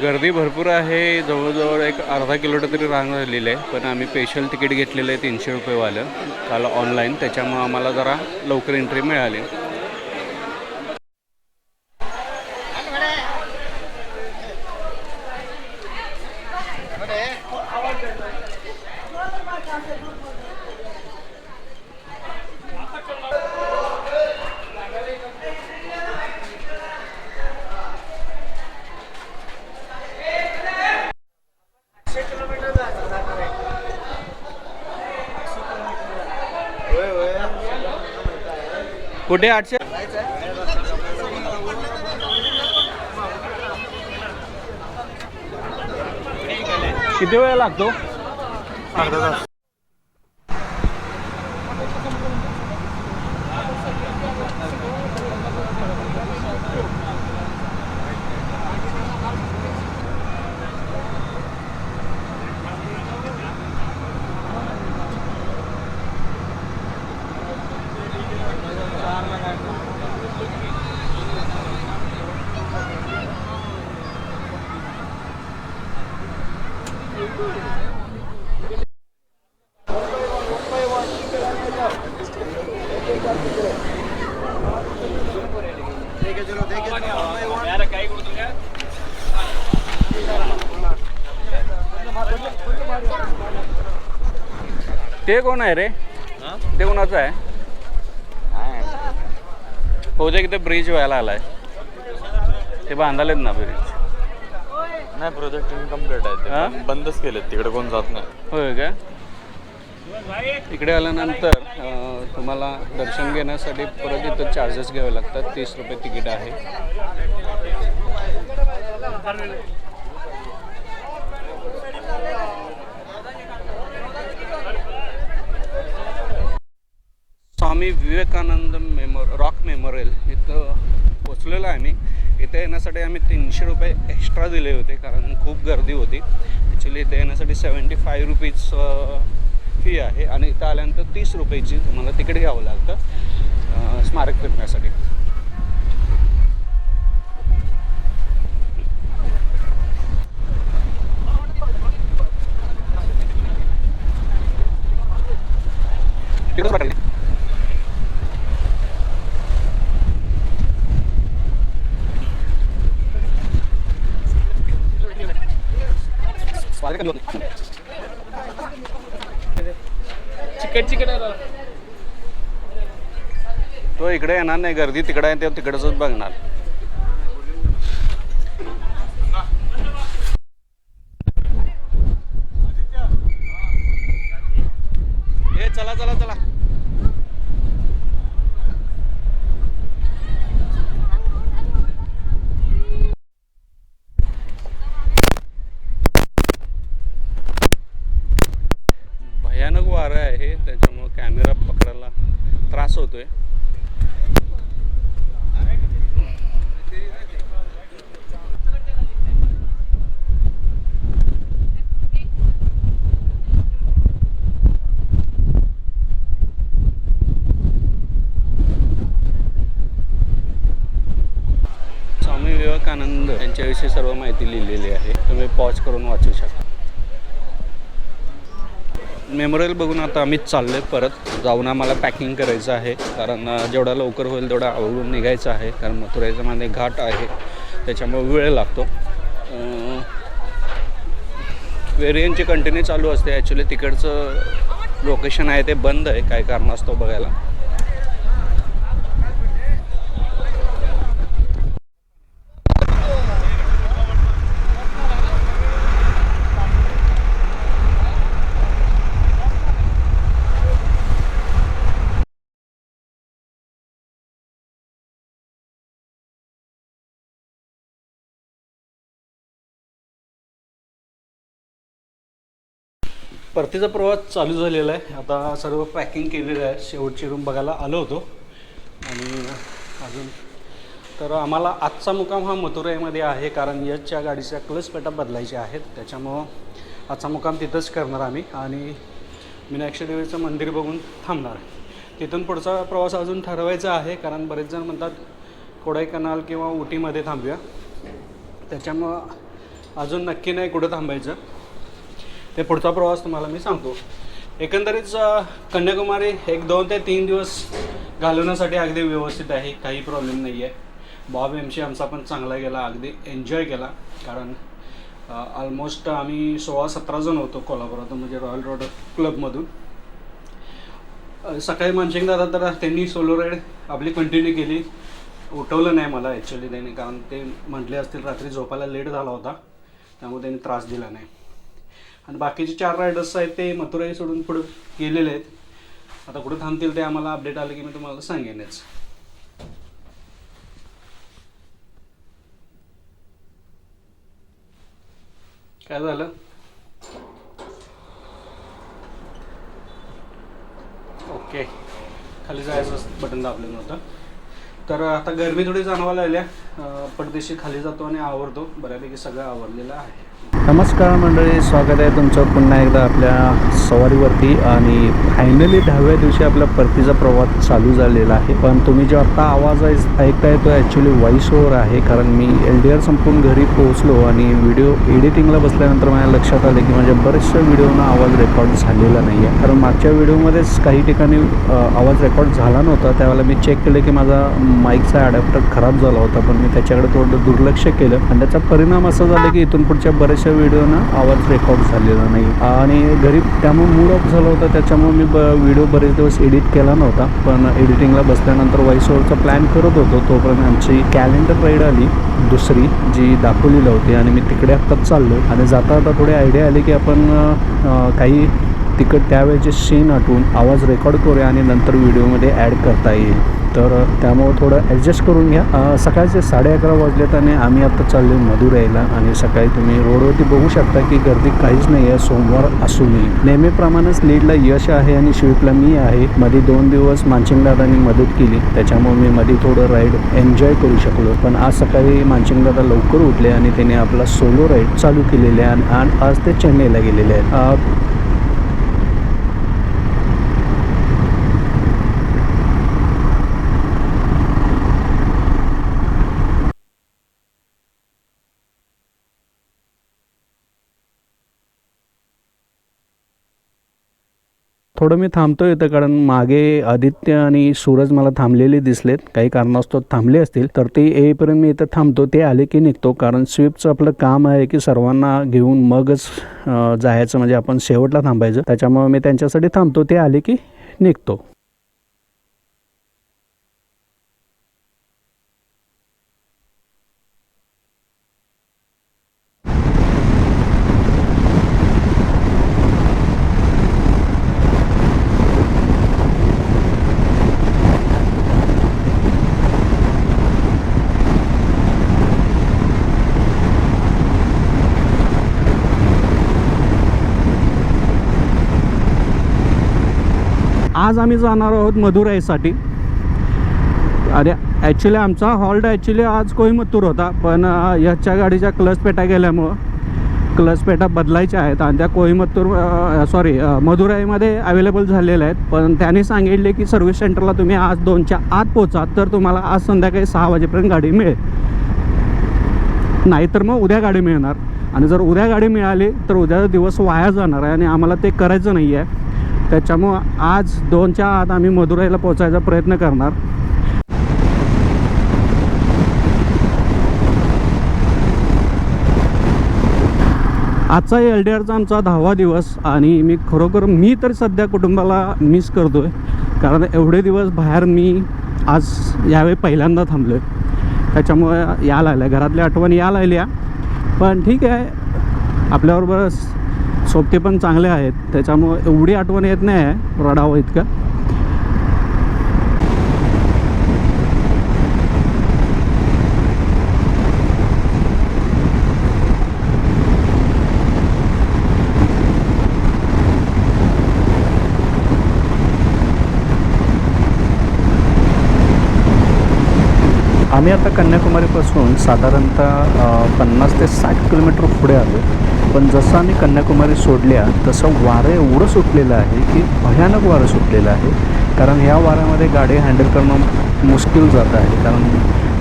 गर्दी भरपूर आहे. जवळजवळ एक अर्धा किलोमीटर तरी रांग झालेली आहे. पण आम्ही स्पेशल तिकीट घेतलेलं आहे तीनशे रुपयेवालं. काल ऑनलाईन त्याच्यामुळं आम्हाला जरा लवकर एंट्री मिळाली. कुठे आठशे? किती वेळ लागतो? अर्धा तास. ते कोण आहे रे? ते कोणाचं आहे? बहुतेक ते ब्रिज व्हायला आलाय. ते बांधालेत ना ब्रिज नाही प्रोजेक्ट इनकम्प्लीट आहे. हा? ते बंदच केलेत. तिकडे कोण जात नाही. होय का? इकडे आल्यानंतर तुम्हाला दर्शन घेण्यासाठी परत इथं चार्जेस घ्यावे लागतात. तीस रुपये तिकीट आहे. मी विवेकानंद मेमो रॉक मेमोरियल इथं पोचलेलो आहे आम्ही इथे येण्यासाठी आम्ही तीनशे रुपये एक्स्ट्रा दिले होते कारण खूप गर्दी होती. ॲक्च्युली इथे येण्यासाठी सेवन्टी फाय रुपीज फी आहे आणि इथं आल्यानंतर तीस रुपयेची तुम्हाला तिकीट घ्यावं लागतं स्मारक फिरण्यासाठी. तिकडंच पाठवली. स्वागत करतो. चिकट चिकट तो इकडे येणार नाही गर्दी तिकडे आहे ते तिकडेच बघणार ए चला चला चला भयानक वारं आहे त्याच्यामुळं कॅमेरा पकडायला त्रास होतोय. स्वामी विवेकानंद यांच्याविषयी सर्व माहिती लिहिलेली आहे. तुम्ही पॉज करून वाचू शकता. मेमोरियल बघून आता आम्ही चाललो आहे परत. जाऊन आम्हाला पॅकिंग करायचं आहे. कारण जेवढा लवकर होईल तेवढा आवडून निघायचं आहे. कारण मथुराईचा मध्ये घाट आहे. त्याच्यामुळे वेळ लागतो. वेरियनची कंटिन्यू चालू असते. ॲक्च्युली तिकडचं लोकेशन आहे ते बंद आहे. काय कारणास्तव बघायला. परतीचा प्रवास चालू झालेला आहे. आता सर्व पॅकिंग केलेलं आहे. शेवटची रूम बघायला आलो होतो. आणि अजून तर आम्हाला आजचा मुकाम हा मथुराईमध्ये आहे कारण यशच्या गाडीच्या क्लच पेटा बदलायच्या आहेत. त्याच्यामुळं आजचा मुकाम तिथंच करणार आम्ही. आणि मीनाक्षदेवीचं मंदिर बघून थांबणार तिथून पुढचा प्रवास अजून ठरवायचा आहे कारण बरेच जण म्हणतात कोडाईकनाल किंवा उटीमध्ये थांबूया. त्याच्यामुळं अजून नक्की नाही कुठं थांबायचं. ते पुढचा प्रवास तुम्हाला मी सांगतो. एकंदरीत कन्याकुमारी एक दोन ते तीन दिवस घालवण्यासाठी अगदी व्यवस्थित आहे काही प्रॉब्लेम नाही आहे बॉब एमशी आमचा पण चांगला गेला अगदी एन्जॉय केला. कारण ऑलमोस्ट आम्ही सोळा सतरा जण होतो कोल्हापुरातून म्हणजे रॉयल रोड क्लबमधून सकाळी मानसिंग दादा तर त्यांनी सोलो राईड आपली कंटिन्यू केली. उठवलं नाही मला ॲक्च्युली त्यांनी कारण ते म्हटले असतील रात्री झोपायला लेट झाला होता. त्यामुळे त्यांनी त्रास दिला नाही. आणि बाकीचे चार रायडर्स आहेत ते मथुराई सोडून पुढे गेलेले आहेत. आता कुठे थांबतील ते आम्हाला अपडेट आले की मी तुम्हाला सांगेनच काय झालं? ओके. खाली जायचं बटन दाबलं नव्हतं. तर आता गरमी थोडी जाणवायला लागल्या. परदेशी पडदेशी खाली जातो आणि आवरतो. बऱ्यापैकी सगळं आवरलेलं आहे. नमस्कार मंडळी स्वागत आहे तुमचं पुन्हा एकदा आपल्या सवारीवरती आणि फायनली दहाव्या दिवशी आपला परतीचा प्रवास चालू झालेला आहे. पण तुम्ही जो आत्ता आवाज ऐकताय तो ॲक्च्युली व्हॉइस ओव्हर आहे. कारण मी एल डी आर संपून घरी पोहोचलो आणि व्हिडिओ एडिटिंगला बसल्यानंतर माझ्या लक्षात आलं की माझ्या बऱ्याचशा व्हिडिओना आवाज रेकॉर्ड झालेला नाही आहे कारण मागच्या व्हिडिओमध्येच काही ठिकाणी आवाज रेकॉर्ड झाला नव्हता. त्यावेळेला मी चेक केलं की माझा माईकचा अडॅप्टर खराब झाला होता. पण मी त्याच्याकडे थोडं दुर्लक्ष केलं. आणि त्याचा परिणाम असा झाला की इथून पुढच्या बऱ्याचशा व्हिडिओना आवाज रेकॉर्ड झालेला नाही. आणि घरी त्यामुळे मूड ऑफ झाला होता. त्याच्यामुळे मी ब व्हिडिओ बरेच दिवस एडिट केला नव्हता. पण एडिटिंगला बसल्यानंतर व्हॉइस ओवरचा प्लॅन करत होतो. तोपर्यंत आमची कॅलेंडर राईड आली. दुसरी जी दाखवलेली होती. आणि मी तिकडे आत्ताच चाललो आणि जाता जाता थोडी आयडिया आली की आपण काही तिकड त्यावेळेचे सीन आठवून आवाज रेकॉर्ड करूया आणि नंतर व्हिडिओमध्ये ॲड करता येईल. तर त्यामुळं थोडं ॲडजस्ट करून घ्या. सकाळचे साडे अकरा वाजलेत आणि आम्ही आता चाललो मधुराईला आणि सकाळी तुम्ही रोडवरती बघू शकता की गर्दी काहीच नाही आहे सोमवार असूनही नेहमीप्रमाणेच लीडला यश आहे आणि शिवपला मी आहे. मध्ये दोन दिवस मानसिंगदादांनी मदत केली. त्याच्यामुळे मी मध्ये थोडं राईड एन्जॉय करू शकलो. पण आज सकाळी मानसिंगदादा लवकर उठले आणि त्याने आपला सोलो राईड चालू केलेले आहे. आणि आणि आज ते चेन्नईला गेलेले आहेत. थोडं मी थांबतो इथं कारण मागे आदित्य आणि सूरज मला थांबलेले दिसलेत. काही कारणास्तव थांबले असतील तर ते येईपर्यंत मी इथं थांबतो. ते आले की निघतो कारण स्विफ्टचं आपलं काम आहे की सर्वांना घेऊन मगच जायचं. म्हणजे आपण शेवटला थांबायचं. त्याच्यामुळे मी त्यांच्यासाठी थांबतो. ते आले की निघतो. आज आम्ही जाणार आहोत मधुराईसाठी अरे ॲक्च्युली आमचा हॉल्ट ॲक्च्युली आज कोईमतूर होता पण ह्याच्या याच्या गाडीच्या क्लच पेटा गेल्यामुळं क्लच पेटा बदलायच्या आहेत आणि त्या कोईमतूर सॉरी मधुराईमध्ये अवेलेबल झालेल्या आहेत. पण त्याने सांगितले की सर्व्हिस सेंटरला तुम्ही आज दोनच्या आत पोचा तर तुम्हाला आज संध्याकाळी सहा वाजेपर्यंत गाडी मिळेल. नाहीतर मग उद्या गाडी मिळणार. आणि जर उद्या गाडी मिळाली तर उद्याचा दिवस वाया जाणार आहे आणि आम्हाला ते करायचं नाही आहे त्याच्यामुळं आज दोनच्या आत आम्ही मदुराईला पोचायचा प्रयत्न करणार. आजचा एल डी आरचा आमचा दहावा दिवस आणि मी खरोखर मी तर सध्या कुटुंबाला मिस करतो आहे कारण एवढे दिवस बाहेर मी आज यावेळी पहिल्यांदा थांबलो आहे त्याच्यामुळे या लागल्या घरातल्या आठवणी या लागल्या. पण ठीक आहे आपल्याबरोबर सोबते पण चांगले आहेत. त्याच्यामुळं एवढी आठवण येत नाही आहे रडावं इतकं. आम्ही आता कन्याकुमारीपासून साधारणतः पन्नास ते साठ किलोमीटर पुढे आलो पण जसं आम्ही कन्याकुमारी सोडल्या तसं वारं एवढं सुटलेलं आहे की भयानक वारं सुटलेलं आहे. कारण ह्या वाऱ्यामध्ये गाडी हँडल करणं मुश्किल जात आहे. कारण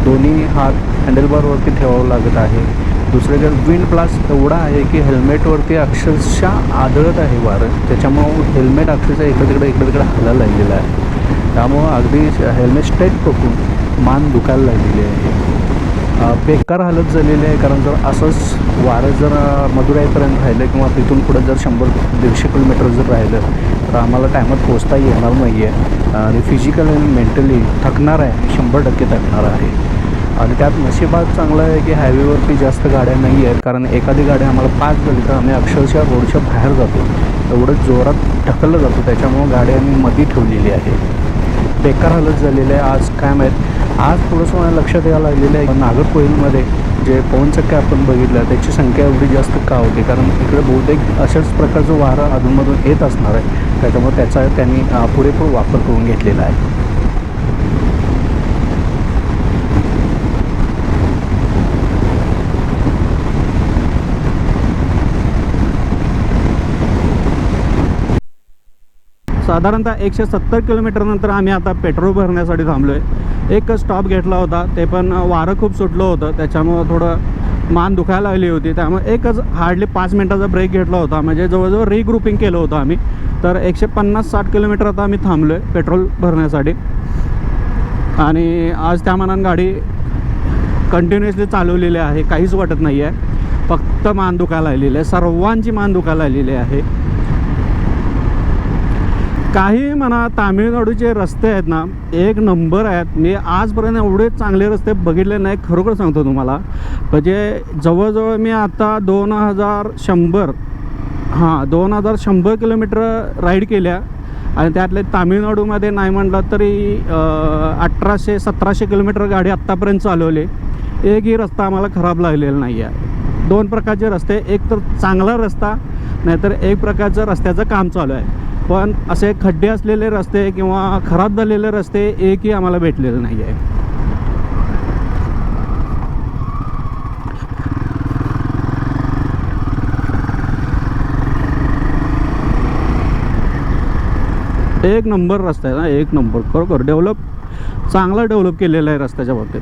दोन्ही हात हँडलबारवरती ठेवावं लागत आहे. दुसरीकडे विंड ब्लास्ट एवढा आहे की हेल्मेटवरती अक्षरशः आदळत आहे वारं. त्याच्यामुळं हेल्मेट अक्षरशः इकडे तिकडे इकडे तिकडे हलायला लागलेलं आहे. त्यामुळं अगदी हेल्मेट स्ट्रेट पकडून मान दुखायला लागलेली आहे. बेकार हालत झालेली आहे कारण जर असंच वारं जर मदुराईपर्यंत राहिलं किंवा तिथून पुढं जर शंभर दीडशे किलोमीटर जर राहिलं तर आम्हाला टायमात पोचता येणार नाही आहे आणि फिजिकल आणि मेंटली थकणार आहे शंभर टक्के थकणार आहे. आणि त्यात नशिबात चांगलं आहे की हायवेवरती जास्त गाड्या नाही आहेत कारण एखादी गाडी आम्हाला पाच झाली तर आम्ही अक्षरशः रोडच्या बाहेर जातो. एवढं जोरात ढकललं जातो त्याच्यामुळं गाडी आम्ही मधी ठेवलेली आहे. बेकार हालत झालेली आहे आज काय माहीत आज थोडंसं मला लक्षात यायला लागलेलं आहे नागरकोईलमध्ये जे पवनचक्क्या आपण बघितलं त्याची संख्या एवढी जास्त का होती? कारण इकडे बहुतेक अशाच प्रकारचं वारं अधूनमधून येत असणार आहे. त्याच्यामुळे त्याचा त्यांनी पुरेपूर वापर करून घेतलेला आहे. साधारणतः एकशे सत्तर किलोमीटरनंतर आम्ही आता पेट्रोल भरण्यासाठी थांबलो आहे एक स्टॉप घेतला होता. ते पण वारं खूप सुटलं होतं. त्याच्यामुळं थोडं मान दुखायला लागली होती. त्यामुळे एकच हार्डली पाच मिनटाचा ब्रेक घेतला होता. म्हणजे जवळजवळ रिग्रुपिंग केलं होतं आम्ही. तर एकशे पन्नास साठ किलोमीटर आता आम्ही थांबलो आहे पेट्रोल भरण्यासाठी. आणि आज त्या मानानं गाडी कंटिन्युअसली चालवलेली आहे. काहीच वाटत नाही आहे फक्त मान दुखायला लागलेली आहे. सर्वांची मान दुखायला लागलेली आहे. काही म्हणा तामिळनाडूचे रस्ते आहेत ना एक नंबर आहेत. मी आजपर्यंत एवढे चांगले रस्ते बघितले नाही खरोखर सांगतो तुम्हाला. म्हणजे जवळजवळ मी आता दोन हजार शंभर हां दोन हजार शंभर किलोमीटर राईड केल्या. आणि त्यातले तामिळनाडूमध्ये नाही म्हटलं तरी अठराशे सतराशे किलोमीटर गाडी आत्तापर्यंत चालवली. एकही रस्ता आम्हाला खराब लागलेला नाही आहे दोन प्रकारचे रस्ते एक तर चांगला रस्ता नाहीतर एक प्रकारचं रस्त्याचं काम चालू आहे. पण असे खड्डे असलेले रस्ते किंवा खराब झालेले रस्ते एकही आम्हाला भेटलेले नाही आहे एक नंबर रस्ता आहे ना एक नंबर. खरोखर डेव्हलप चांगला डेव्हलप केलेला आहे रस्त्याच्या बाबतीत.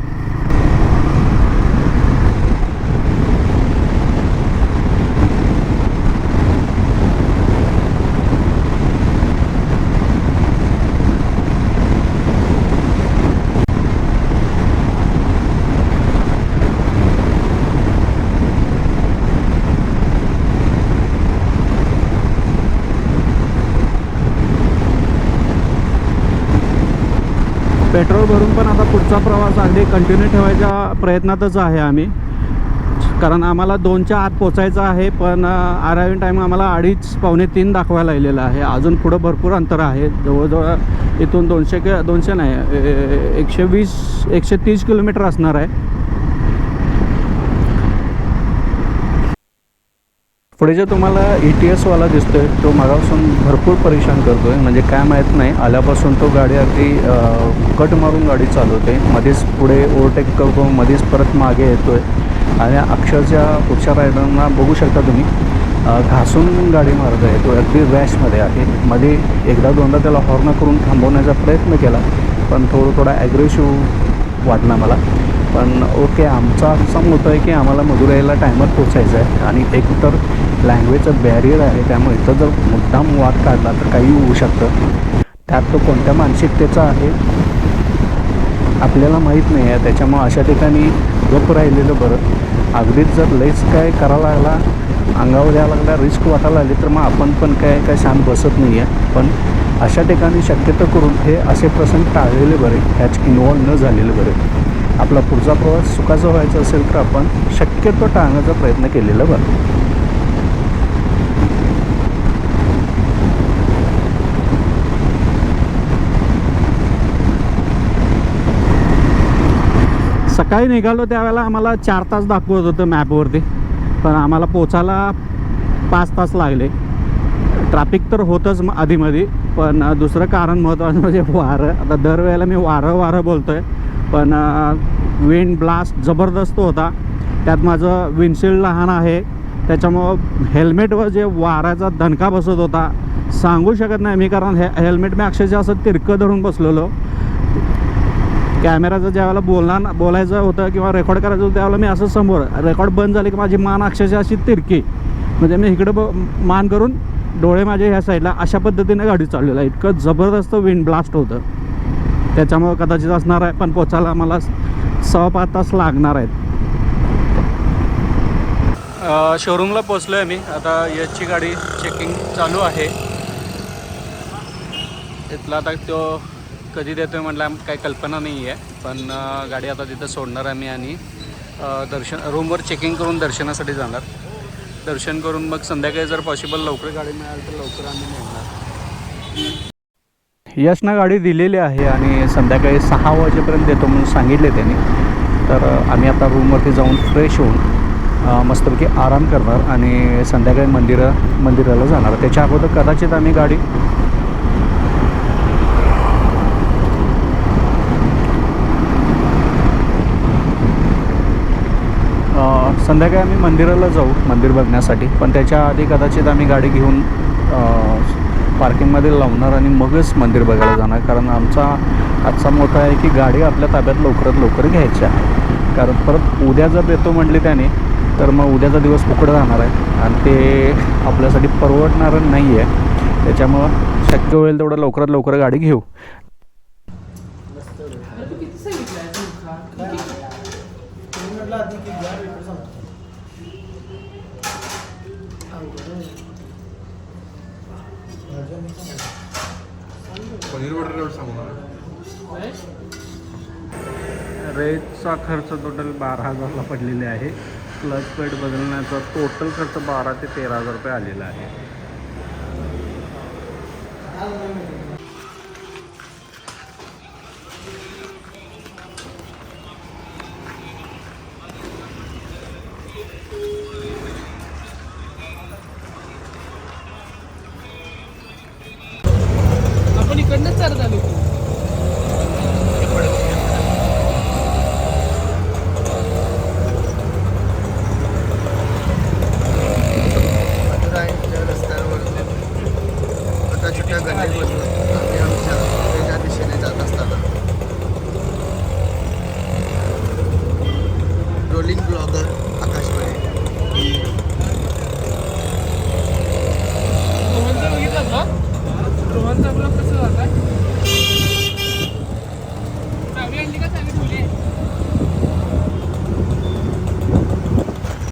पेट्रोल भरून पण आता पुढचा प्रवास अगदी कंटिन्यू ठेवायच्या प्रयत्नातच आहे आम्ही. कारण आम्हाला दोनच्या आत पोचायचं आहे पण अरायविंग टाईम आम्हाला अडीच पावणे तीन दाखवायला लागलेलं आहे. अजून पुढं भरपूर अंतर आहे. जवळजवळ इथून दोनशे कि दोनशे नाही एकशे वीस एकशे तीस किलोमीटर असणार आहे. पुढे जे तुम्हाला ई टी एसवाला दिसतोय तो मागापासून भरपूर परेशान करतोय. म्हणजे काय माहीत नाही आल्यापासून तो गाडी अगदी कट मारून गाडी चालवते मध्येच पुढे ओव्हरटेक करतो मध्येच परत मागे येतोय. आणि अक्षरशः पुढच्या रायडरना बघू शकता तुम्ही घासून गाडी मारत आहे. तो अगदी रॅशमध्ये आहे. मध्ये एकदा दोनदा त्याला हॉर्न करून थांबवण्याचा प्रयत्न केला पण थोडं थोडा ॲग्रेसिव्ह वाटला मला. पण ओके आमचा असा होतं आहे की आम्हाला मदुराईला टायमात पोचायचं आहे. आणि एक तर लँग्वेजचं बॅरियर आहे त्यामुळे इथं जर मुद्दाम वाद काढला तर काही होऊ शकतं. त्यात तो कोणत्या मानसिकतेचा आहे? आपल्याला माहीत नाही आहे. त्याच्यामुळं अशा ठिकाणी गप राहिलेलं बरं. अगदीच जर लईच काय करायला लागला अंगावर यायला लागला रिस्क वाटायला आली तर मग आपण पण काय काय शांत बसत नाही आहे पण अशा ठिकाणी शक्यतो करून हे असे प्रसंग टाळलेले बरे. ह्याच इन्वॉल्व न झालेले बरे. आपला पुढचा प्रवास सुखाचा व्हायचा असेल तर आपण शक्यतो टाळण्याचा प्रयत्न केलेला बरं. सकाळी निघालो त्यावेळेला आम्हाला चार तास दाखवत होतं मॅपवरती पण आम्हाला पोचायला पाच तास लागले. ट्रॅफिक तर होतंच आधीमध्ये पण दुसरं कारण महत्त्वाचं म्हणजे वारं. आता दरवेळेला मी वारं वारं बोलतो आहे पण विंड ब्लास्ट जबरदस्त होता. त्यात माझं विंडशील्ड लहान आहे. त्याच्यामुळं हेल्मेटवर जे वाऱ्याचा दणका बसत होता सांगू शकत नाही मी कारण हे हेल्मेट मी अक्षरशः असं तिरकं धरून बसलेलो. कॅमेराचं ज्यावेळेला बोलणार बोलायचं होतं किंवा रेकॉर्ड करायचं होतं त्यावेळेला मी असं समोर रेकॉर्ड बंद झाले की माझी मान अक्षरशः अशी तिरकी. म्हणजे मी इकडं ब मान करून डोळे माझे ह्या साईडला अशा पद्धतीने गाडी चाललेला आहे. इतकं जबरदस्त विंड ब्लास्ट होतं. त्याच्यामुळं कदाचित असणार आहे पण पोचायला मला सहा पाच तास लागणार आहेत. शोरूमला पोचलो आहे मी. आता याची गाडी चेकिंग चालू आहे. इथला आता तो कधी देतो आहे म्हटलं काही कल्पना नाही आहे पण गाडी आता तिथं सोडणार आहे मी आणि दर्शन रूमवर चेकिंग करून दर्शनासाठी जाणार. दर्शन करून मग संध्याकाळी जर पॉसिबल लवकर गाडी मिळाली तर लवकर आम्ही निघणार. यशना गाडी दिलेली आहे आणि संध्याकाळी सहा वाजेपर्यंत देतो म्हणून सांगितले त्यांनी. तर आम्ही आता रूमवरती जाऊन फ्रेश होऊन मस्तपैकी आराम करणार आणि संध्याकाळी मंदिरं मंदिराला जाणार. त्याच्या अगोदर कदाचित आम्ही गाडी संध्याकाळी आम्ही मंदिराला जाऊ मंदिर बघण्यासाठी. पण त्याच्या आधी कदाचित आम्ही गाडी घेऊन पार्किंगमध्ये लावणार आणि मगच मंदिर बघायला जाणार. कारण आमचा आजचा मोठा आहे की गाडी आपल्या ताब्यात लवकरात लवकर घ्यायची आहे. कारण परत उद्या जर येतो म्हटले त्याने तर मग उद्याचा दिवस उकडं जाणार आहे. आणि ते आपल्यासाठी परवडणारं नाही आहे त्याच्यामुळं शक्य होईल तेवढं लवकरात लवकर गाडी घेऊ. रेटचा खर्च टोटल बारा हजारला पडलेले आहे. क्लच पेड बदलण्याचा टोटल खर्च बारा ते तेरा हजार रुपये आलेला आहे.